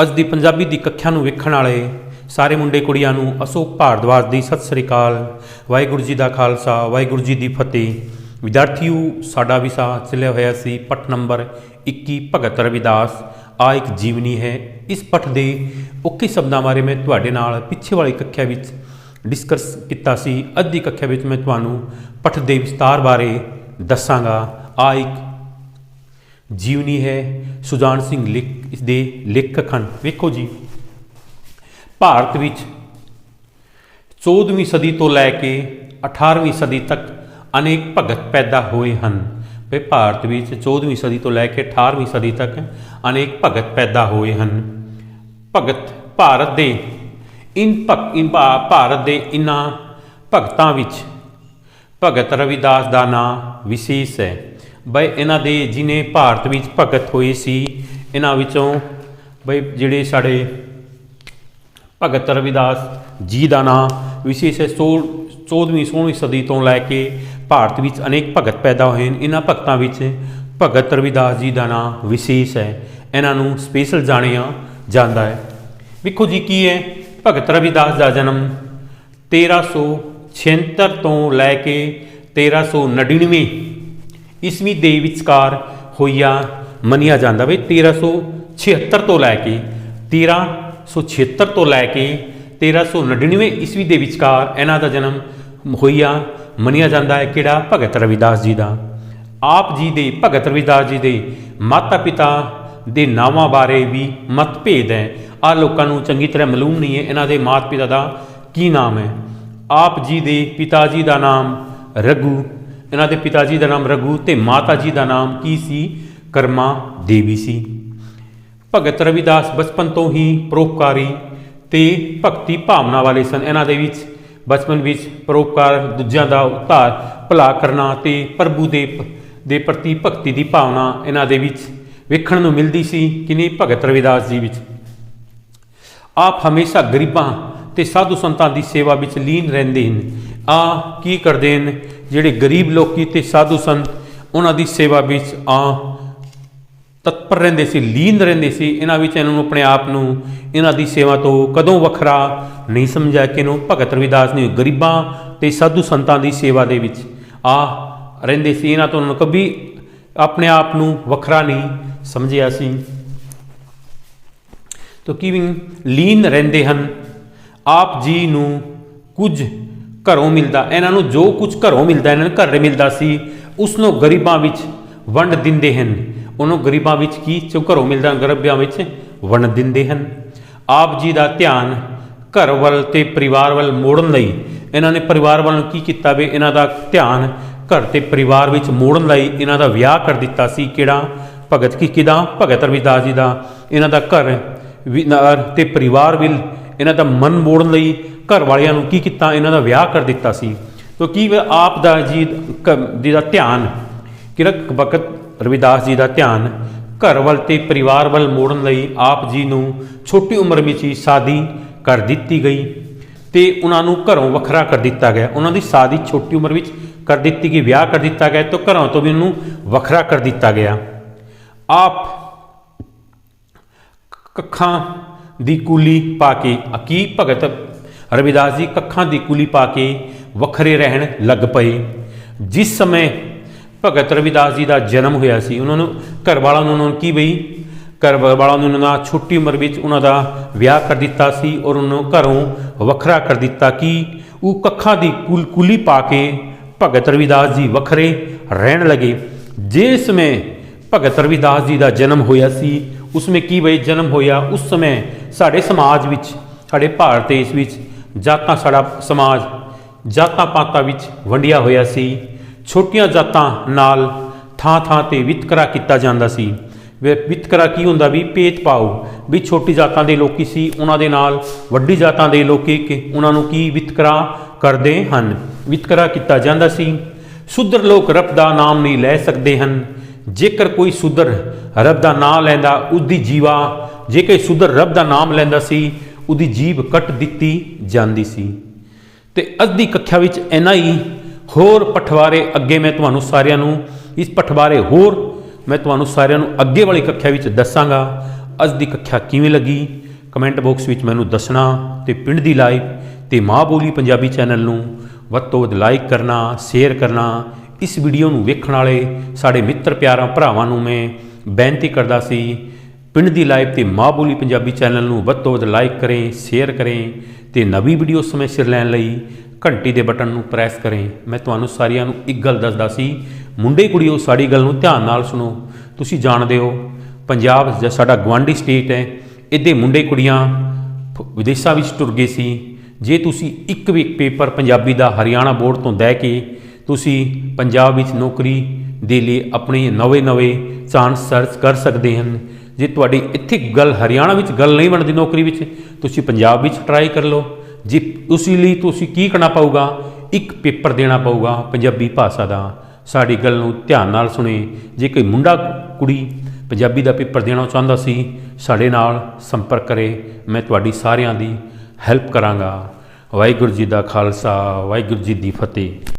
ਅੱਜ ਦੀ ਪੰਜਾਬੀ ਦੀ ਕੱਖਿਆ ਨੂੰ ਵੇਖਣ ਵਾਲੇ ਸਾਰੇ ਮੁੰਡੇ ਕੁੜੀਆਂ ਨੂੰ ਅਸ਼ੋਕ ਭਾਰਦਵਾਜ ਦੀ ਸਤਿ ਸ੍ਰੀ ਅਕਾਲ, ਵਾਹਿਗੁਰੂ ਜੀ ਦਾ ਖਾਲਸਾ, ਵਾਹਿਗੁਰੂ ਜੀ ਦੀ ਫਤਿਹ। ਵਿਦਿਆਰਥੀਓ, ਸਾਡਾ ਵਿਸ਼ਾ ਚੱਲਿਆ ਹੋਇਆ ਸੀ ਪਟ ਨੰਬਰ 21 ਭਗਤ ਰਵਿਦਾਸ। ਆ ਇੱਕ ਜੀਵਨੀ ਹੈ। ਇਸ ਪਟ ਦੇ ਔਖੇ ਸ਼ਬਦਾਂ ਬਾਰੇ ਮੈਂ ਤੁਹਾਡੇ ਨਾਲ ਪਿੱਛੇ ਵਾਲੀ ਕੱਖਿਆ ਵਿੱਚ ਡਿਸਕਸ ਕੀਤਾ ਸੀ। ਅੱਜ ਦੀ ਕੱਖਿਆ ਵਿੱਚ ਮੈਂ ਤੁਹਾਨੂੰ ਪਟ ਦੇ ਵਿਸਤਾਰ ਬਾਰੇ ਦੱਸਾਂਗਾ। ਆ ਇੱਕ ਜੀਵਨੀ ਹੈ। ਸੁਜਾਨ ਸਿੰਘ ਲਿਖ ਇਸ ਦੇ ਲੇਖਕ ਹਨ। ਵੇਖੋ ਜੀ, ਭਾਰਤ ਵਿੱਚ 14ਵੀਂ ਸਦੀ ਤੋਂ ਲੈ ਕੇ 18ਵੀਂ ਸਦੀ ਤੱਕ ਅਨੇਕ ਭਗਤ ਪੈਦਾ ਹੋਏ ਹਨ। ਵੀ ਭਾਰਤ ਵਿੱਚ 14ਵੀਂ ਸਦੀ ਤੋਂ ਲੈ ਕੇ 18ਵੀਂ ਸਦੀ ਤੱਕ ਅਨੇਕ ਭਗਤ ਪੈਦਾ ਹੋਏ ਹਨ। ਭਗਤ ਭਾਰਤ ਦੇ ਇਨ ਭਗਤ ਇਨ ਭਾ- ਭਾਰਤ ਦੇ ਇਨ੍ਹਾਂ ਭਗਤਾਂ ਵਿੱਚ ਭਗਤ ਰਵਿਦਾਸ ਦਾ ਨਾਮ ਵਿਸ਼ੇਸ਼ ਹੈ। ਬਈ ਇਹਨਾਂ ਦੇ ਜਿਨੇ ਭਾਰਤ ਵਿੱਚ ਭਗਤ ਹੋਏ ਸੀ, ਇਹਨਾਂ ਵਿੱਚੋਂ ਬਈ ਜਿਹੜੇ ਸਾਡੇ ਭਗਤ ਰਵਿਦਾਸ ਜੀ ਦਾ ਨਾਮ ਵਿਸ਼ੇਸ਼ ਹੈ 14ਵੀਂ 16ਵੀਂ ਸਦੀ ਤੋਂ ਲੈ ਕੇ ਭਾਰਤ ਵਿੱਚ ਅਨੇਕ ਭਗਤ ਪੈਦਾ ਹੋਏ ਹਨ। ਇਹਨਾਂ ਭਗਤਾਂ ਵਿੱਚ ਭਗਤ ਰਵਿਦਾਸ ਜੀ ਦਾ ਨਾਮ ਵਿਸ਼ੇਸ਼ ਹੈ। ਇਹਨਾਂ ਨੂੰ ਸਪੈਸ਼ਲ ਜਾਣਿਆ ਜਾਂਦਾ ਹੈ। ਵੇਖੋ ਜੀ ਕੀ ਹੈ, ਭਗਤ ਰਵਿਦਾਸ ਦਾ ਜਨਮ 1376 ਤੋਂ ਲੈ ਕੇ 1399 ਈਸਵੀ ਦੇ ਵਿਚਕਾਰ ਹੋਈਆ ਮੰਨਿਆ ਜਾਂਦਾ ਵੀ 1376 ਤੋਂ ਲੈ ਕੇ 1376 ਤੋਂ ਲੈ ਕੇ 1399 ਈਸਵੀ ਦੇ ਵਿਚਕਾਰ ਇਹਨਾਂ ਦਾ ਜਨਮ ਹੋਈਆ ਮੰਨਿਆ ਜਾਂਦਾ ਹੈ ਕਿਹੜਾ? ਭਗਤ ਰਵਿਦਾਸ ਜੀ ਦਾ। ਆਪ ਜੀ ਦੇ, ਭਗਤ ਰਵਿਦਾਸ ਜੀ ਦੇ ਮਾਤਾ ਪਿਤਾ ਦੇ ਨਾਵਾਂ ਬਾਰੇ ਵੀ ਮਤਭੇਦ ਹੈ। ਆ ਲੋਕਾਂ ਨੂੰ ਚੰਗੀ ਤਰ੍ਹਾਂ ਮਾਲੂਮ ਨਹੀਂ ਹੈ। ਇਹਨਾਂ ਦੇ ਮਾਤਾ ਪਿਤਾ ਦਾ ਕੀ ਨਾਮ ਹੈ? ਆਪ ਜੀ ਦੇ ਪਿਤਾ ਜੀ ਦਾ ਨਾਮ ਰਘੂ ਇਹਨਾਂ ਦੇ ਪਿਤਾ ਜੀ ਦਾ ਨਾਮ ਰਘੂ ਤੇ ਮਾਤਾ ਜੀ ਦਾ ਨਾਮ ਕੀ ਸੀ? ਕਰਮਾ ਦੇਵੀ ਸੀ। ਭਗਤ ਰਵਿਦਾਸ ਬਚਪਨ ਤੋਂ ਹੀ ਪਰੋਪਕਾਰੀ ਤੇ ਭਗਤੀ ਭਾਵਨਾ ਵਾਲੇ ਸਨ। ਇਹਨਾਂ ਦੇ ਵਿੱਚ, ਬਚਪਨ ਵਿੱਚ ਪਰੋਪਕਾਰ ਦੂਜਿਆਂ ਦਾ ਉਧਾਰ ਭਲਾ ਕਰਨਾ ਤੇ ਪ੍ਰਭੂ ਦੇ ਦੇ ਪ੍ਰਤੀ ਭਗਤੀ ਦੀ ਭਾਵਨਾ ਇਹਨਾਂ ਦੇ ਵਿੱਚ ਵੇਖਣ ਨੂੰ ਮਿਲਦੀ ਸੀ ਕਿਨੇ ਭਗਤ ਰਵਿਦਾਸ ਜੀ ਵਿੱਚ। ਆਪ ਹਮੇਸ਼ਾ ਗਰੀਬਾਂ ਤੇ ਸਾਧੂ ਸੰਤਾਂ ਦੀ ਸੇਵਾ ਵਿੱਚ ਲੀਨ ਰਹਿੰਦੇ ਹਨ। ਆ ਕੀ ਕਰਦੇ ਹਨ? ਜਿਹੜੇ ਗਰੀਬ ਲੋਕੀ ਤੇ ਸਾਧੂ ਸੰਤ, ਉਹਨਾਂ ਦੀ ਸੇਵਾ ਵਿੱਚ ਆ ਤਤਪਰ ਰਹਿੰਦੇ ਸੀ, ਲੀਨ ਰਹਿੰਦੇ ਸੀ, ਇਹਨਾਂ ਵਿੱਚ ਇਹਨਾਂ ਨੂੰ ਆਪਣੇ ਆਪ ਨੂੰ, ਇਹਨਾਂ ਦੀ ਸੇਵਾ ਤੋਂ ਕਦੋਂ ਵੱਖਰਾ ਨਹੀਂ ਸਮਝਿਆ ਕਿ ਇਹਨੂੰ ਭਗਤ ਰਵਿਦਾਸ ਨੇ ਗਰੀਬਾਂ ਤੇ ਸਾਧੂ ਸੰਤਾਂ ਦੀ ਸੇਵਾ ਦੇ ਵਿੱਚ ਆ ਰਹਿੰਦੇ ਸੀ, ਇਹਨਾਂ ਤੋਂ ਉਹਨਾਂ ਨੂੰ ਕਦੀ ਆਪਣੇ ਆਪ ਨੂੰ ਵੱਖਰਾ ਨਹੀਂ ਸਮਝਿਆ ਸੀ। ਤੋ ਕਿਵੇਂ ਲੀਨ ਰਹਿੰਦੇ ਹਨ? ਆਪ ਜੀ ਨੂੰ ਕੁਝ ਘਰੋਂ ਮਿਲਦਾ। ਇਹਨਾਂ ਨੂੰ ਜੋ ਕੁਝ ਘਰੋਂ ਮਿਲਦਾ, ਇਹਨਾਂ ਨੂੰ ਘਰੇ ਮਿਲਦਾ ਸੀ ਉਸ ਨੂੰ ਗਰੀਬਾਂ ਵਿੱਚ ਵੰਡ ਦਿੰਦੇ ਹਨ। ਉਹਨੂੰ ਗਰੀਬਾਂ ਵਿੱਚ ਕੀ ਜੋ ਘਰੋਂ ਮਿਲਦਾ, ਗਰੀਬਾਂ ਵਿੱਚ ਵੰਡ ਦਿੰਦੇ ਹਨ। ਆਪ ਜੀ ਦਾ ਧਿਆਨ ਘਰ ਵੱਲ ਤੇ ਪਰਿਵਾਰ ਵੱਲ ਮੋੜਨ ਲਈ ਇਹਨਾਂ ਨੇ ਪਰਿਵਾਰ ਵੱਲ ਕੀ ਕੀਤਾ ਵੀ? ਇਹਨਾਂ ਦਾ ਧਿਆਨ ਘਰ ਤੇ ਪਰਿਵਾਰ ਵਿੱਚ ਮੋੜਨ ਲਈ ਇਹਨਾਂ ਦਾ ਵਿਆਹ ਕਰ ਦਿੱਤਾ ਸੀ। ਕਿਹੜਾ? ਭਗਤ ਕੀ ਕਿਦਾ ਭਗਤ ਰਵਿਦਾਸ ਜੀ ਦਾ। ਇਹਨਾਂ ਦਾ ਘਰ ਵੀ ਤੇ ਪਰਿਵਾਰ ਵੀ ਇਹਨਾਂ ਦਾ ਮਨ ਮੋੜਨ ਲਈ ਘਰ ਵਾਲਿਆਂ ਨੂੰ ਕੀ ਕੀਤਾ? ਇਹਨਾਂ ਦਾ ਵਿਆਹ ਕਰ ਦਿੱਤਾ ਸੀ। ਤੋ ਕੀ ਆਪ ਦਾ ਜੀ ਦਾ ਧਿਆਨ, ਕਿਰਕ ਭਗਤ ਰਵਿਦਾਸ ਜੀ ਦਾ ਧਿਆਨ, ਘਰ ਵੱਲ ਤੇ ਪਰਿਵਾਰ ਵੱਲ ਮੋੜਨ ਲਈ ਆਪ ਜੀ ਨੂੰ ਛੋਟੀ ਉਮਰ ਵਿੱਚ ਹੀ ਸ਼ਾਦੀ ਕਰ ਦਿੱਤੀ ਗਈ ਤੇ ਉਹਨਾਂ ਨੂੰ ਘਰੋਂ ਵੱਖਰਾ ਕਰ ਦਿੱਤਾ ਗਿਆ। ਉਹਨਾਂ ਦੀ ਸ਼ਾਦੀ ਛੋਟੀ ਉਮਰ ਵਿੱਚ ਕਰ ਦਿੱਤੀ ਗਈ, ਵਿਆਹ ਕਰ ਦਿੱਤਾ ਗਿਆ ਤਾਂ ਘਰੋਂ ਤੋਂ ਵੀ ਉਹਨੂੰ ਵੱਖਰਾ ਕਰ ਦਿੱਤਾ ਗਿਆ। ਆਪ ਕੱਖਾਂ ਦੀ ਕੁਲੀ ਪਾ ਕੇ ਅਕੀ ਭਗਤ ਰਵਿਦਾਸ ਜੀ ਕੱਖਾਂ ਦੀ ਕੁਲੀ ਪਾ ਕੇ ਵੱਖਰੇ ਰਹਿਣ ਲੱਗ ਪਏ। ਜਿਸ ਸਮੇਂ ਭਗਤ ਰਵਿਦਾਸ ਜੀ ਦਾ ਜਨਮ ਹੋਇਆ ਸੀ, ਉਹਨਾਂ ਨੂੰ ਘਰ ਵਾਲਾਂ ਨੂੰ ਉਹਨਾਂ ਨੂੰ ਕੀ ਬਈ? ਘਰ ਵਾਲਾਂ ਨੂੰ ਉਹਨਾਂ ਦਾ ਛੋਟੀ ਉਮਰ ਵਿੱਚ ਉਹਨਾਂ ਦਾ ਵਿਆਹ ਕਰ ਦਿੱਤਾ ਸੀ ਔਰ ਉਹਨਾਂ ਨੂੰ ਘਰੋਂ ਵੱਖਰਾ ਕਰ ਦਿੱਤਾ ਕਿ ਉਹ ਕੱਖਾਂ ਦੀ ਕੁਲ, ਕੁਲੀ ਪਾ ਕੇ ਭਗਤ ਰਵਿਦਾਸ ਜੀ ਵੱਖਰੇ ਰਹਿਣ ਲਗੇ। ਜਿਸ ਸਮੇਂ ਭਗਤ ਰਵਿਦਾਸ ਜੀ ਦਾ ਜਨਮ ਹੋਇਆ ਸੀ, ਉਸ ਵਿੱਚ ਕੀ ਬਈ ਜਨਮ ਹੋਇਆ? ਉਸ ਸਮੇਂ ਸਾਡੇ ਸਮਾਜ ਵਿੱਚ, ਸਾਡੇ ਭਾਰਤ ਦੇਸ਼ ਵਿੱਚ ਜਾਤਾਂ ਸਾਡਾ ਸਮਾਜ ਜਾਤਾਂ ਪਾਤਾਂ ਵਿੱਚ ਵੰਡਿਆ ਹੋਇਆ ਸੀ, ਛੋਟੀਆਂ ਜਾਤਾਂ ਨਾਲ ਥਾਂ ਥਾਂ ਤੇ ਵਿਤਕਰਾ ਕੀਤਾ ਜਾਂਦਾ ਸੀ। ਵਿ- ਵਿਤਕਰਾ ਕੀ ਹੁੰਦਾ? ਵੀ ਭੇਦ ਪਾਓ ਵੀ ਛੋਟੀ ਜਾਤਾਂ ਦੇ ਲੋਕੀ ਸੀ, ਉਹਨਾਂ ਦੇ ਨਾਲ ਵੱਡੀ ਜਾਤਾਂ ਦੇ ਲੋਕੀ ਕਿ ਉਹਨਾਂ ਨੂੰ ਕੀ ਵਿਤਕਰਾ ਕਰਦੇ ਹਨ? ਵਿਤਕਰਾ ਕੀਤਾ ਜਾਂਦਾ ਸੀ। ਸ਼ੁੱਧਰ ਲੋਕ ਰੱਬ ਦਾ ਨਾਮ ਨਹੀਂ ਲੈ ਸਕਦੇ ਹਨ। ਜੇਕਰ ਕੋਈ ਸ਼ੁੱਧਰ ਰੱਬ ਦਾ ਨਾਮ ਲੈਂਦਾ ਉਹਦੀ ਜੀਵਾ ਜੇ ਕੋਈ ਸ਼ੁੱਧਰ ਰੱਬ ਦਾ ਨਾਮ ਲੈਂਦਾ ਸੀ, ਉਹਦੀ ਜੀਭ ਕੱਟ ਦਿੱਤੀ ਜਾਂਦੀ ਸੀ। ਤੇ ਅੱਜ ਦੀ ਕੱਖਿਆ ਵਿੱਚ ਇੰਨਾ ਹੀ, ਹੋਰ ਪਠਵਾਰੇ ਅੱਗੇ ਮੈਂ ਤੁਹਾਨੂੰ ਸਾਰਿਆਂ ਨੂੰ, ਇਸ ਪਠਵਾਰੇ ਹੋਰ ਮੈਂ ਤੁਹਾਨੂੰ ਸਾਰਿਆਂ ਨੂੰ ਅੱਗੇ ਵਾਲੀ ਕੱਖਿਆ ਵਿੱਚ ਦੱਸਾਂਗਾ। ਅੱਜ ਦੀ ਕੱਖਿਆ ਕਿਵੇਂ ਲੱਗੀ? ਕਮੈਂਟ ਬਾਕਸ ਵਿੱਚ ਮੈਨੂੰ ਦੱਸਣਾ ਤੇ ਪਿੰਡ ਦੀ ਲਾਈਵ ਤੇ ਮਾਂ ਬੋਲੀ ਪੰਜਾਬੀ ਚੈਨਲ ਨੂੰ ਵੱਧ ਤੋਂ ਵੱਧ ਲਾਈਕ ਕਰਨਾ, ਸ਼ੇਅਰ ਕਰਨਾ, ਇਸ ਵੀਡੀਓ ਨੂੰ ਵੇਖਣ ਵਾਲੇ ਸਾਡੇ ਮਿੱਤਰ ਪਿਆਰਾਂ ਭਰਾਵਾਂ ਨੂੰ ਮੈਂ ਬੇਨਤੀ ਕਰਦਾ ਸੀ ਪਿੰਡ ਦੀ ਲਾਈਵ ਤੇ ਮਾਂ ਬੋਲੀ ਪੰਜਾਬੀ ਚੈਨਲ ਨੂੰ ਵੱਧ ਤੋਂ ਵੱਧ ਲਾਈਕ ਕਰੇ, ਸ਼ੇਅਰ ਕਰੇ ਤੇ ਨਵੀਂ ਵੀਡੀਓ ਸਮੇਂ ਸਿਰ ਲੈਣ ਲਈ ਘੰਟੀ ਦੇ ਬਟਨ ਨੂੰ ਪ੍ਰੈਸ ਕਰੇ। ਮੈਂ ਤੁਹਾਨੂੰ ਸਾਰਿਆਂ ਨੂੰ ਇੱਕ ਗੱਲ ਦੱਸਦਾ ਸੀ, ਮੁੰਡੇ ਕੁੜੀਓ, ਸਾਡੀ ਗੱਲ ਨੂੰ ਧਿਆਨ ਨਾਲ ਸੁਣੋ। ਤੁਸੀਂ ਜਾਣਦੇ ਹੋ, ਪੰਜਾਬ ਜ- ਸਾਡਾ ਗਵਾਂਢੀ ਸਟੇਟ ਹੈ ਇਹਦੇ ਮੁੰਡੇ ਕੁੜੀਆਂ ਫ- ਵਿਦੇਸ਼ਾਂ ਵਿੱਚ ਟੁਰ ਗਏ ਸੀ। ਜੇ ਤੁਸੀਂ ਇੱਕ ਵੀ ਪੇਪਰ ਪੰਜਾਬੀ ਦਾ ਹਰਿਆਣਾ ਬੋਰਡ ਤੋਂ ਲੈ ਕੇ ਤੁਸੀਂ ਪੰਜਾਬ ਵਿੱਚ ਨੌਕਰੀ ਦੇ ਲਈ ਆਪਣੇ ਨਵੇਂ-ਨਵੇਂ ਚਾਂਸ ਸਰਚ ਕਰ ਸਕਦੇ ਹਨ ਜੇ ਤੁਹਾਡੀ ਇੱਥੇ ਗੱਲ ਹਰਿਆਣਾ ਵਿੱਚ ਗੱਲ ਨਹੀਂ ਬਣਦੀ ਨੌਕਰੀ ਵਿੱਚ, ਤੁਸੀਂ ਪੰਜਾਬ ਵਿੱਚ ਟਰਾਈ ਕਰ ਲਓ। ਜੇ ਉਸ ਲਈ ਤੁਸੀਂ ਕੀ ਕਰਨਾ ਪਊਗਾ? ਇੱਕ ਪੇਪਰ ਦੇਣਾ ਪਊਗਾ ਪੰਜਾਬੀ ਭਾਸ਼ਾ ਦਾ। ਸਾਡੀ ਗੱਲ ਨੂੰ ਧਿਆਨ ਨਾਲ ਸੁਣੇ। ਜੇ ਕੋਈ ਮੁੰਡਾ ਕੁੜੀ ਪੰਜਾਬੀ ਦਾ ਪੇਪਰ ਦੇਣਾ ਚਾਹੁੰਦਾ ਸੀ, ਸਾਡੇ ਨਾਲ ਸੰਪਰਕ ਕਰੇ। ਮੈਂ ਤੁਹਾਡੀ ਸਾਰਿਆਂ ਦੀ ਹੈਲਪ ਕਰਾਂਗਾ। ਵਾਹਿਗੁਰੂ ਜੀ ਦਾ ਖਾਲਸਾ, ਵਾਹਿਗੁਰੂ ਜੀ ਦੀ ਫਤਿਹ।